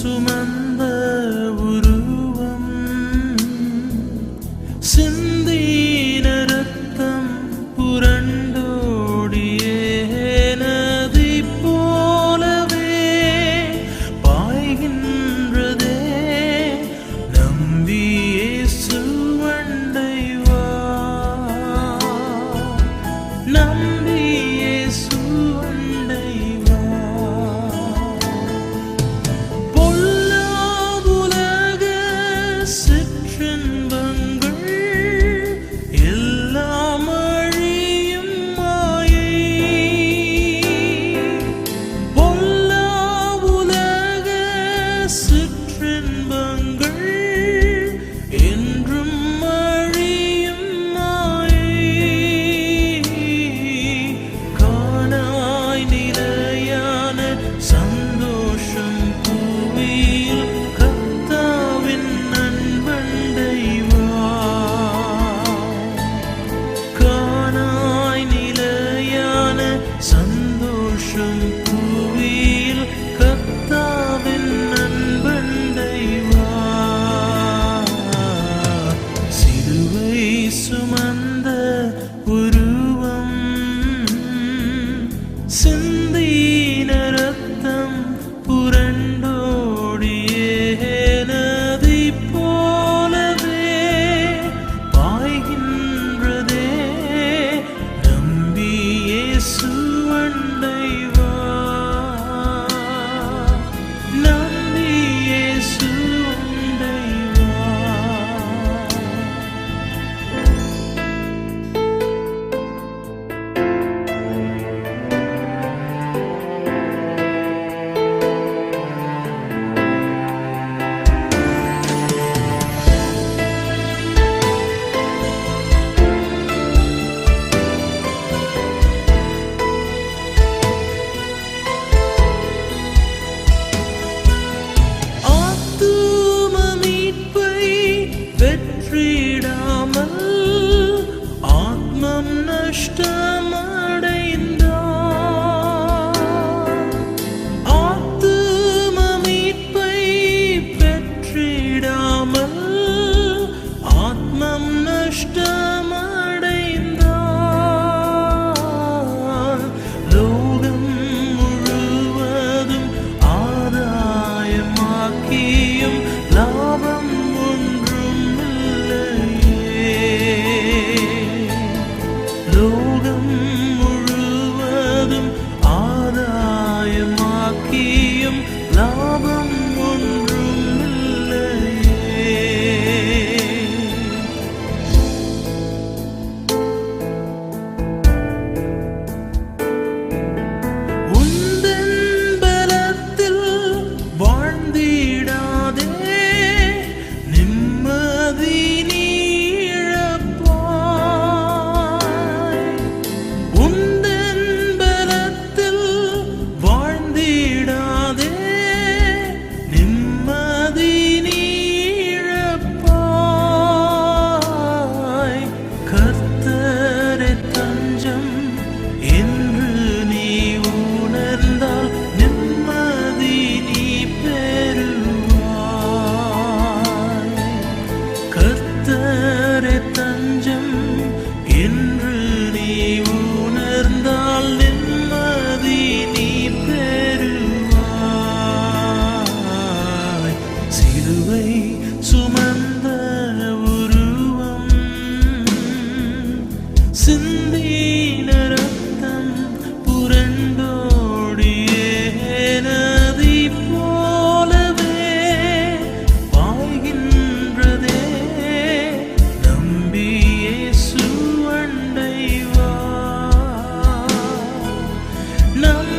出门 assim. problem சிந்தீன ரத்தம் புரண்டோடியேனதை போலவே வாழ்கின்றதே. நம்பியே சுவண்டை வா. நம்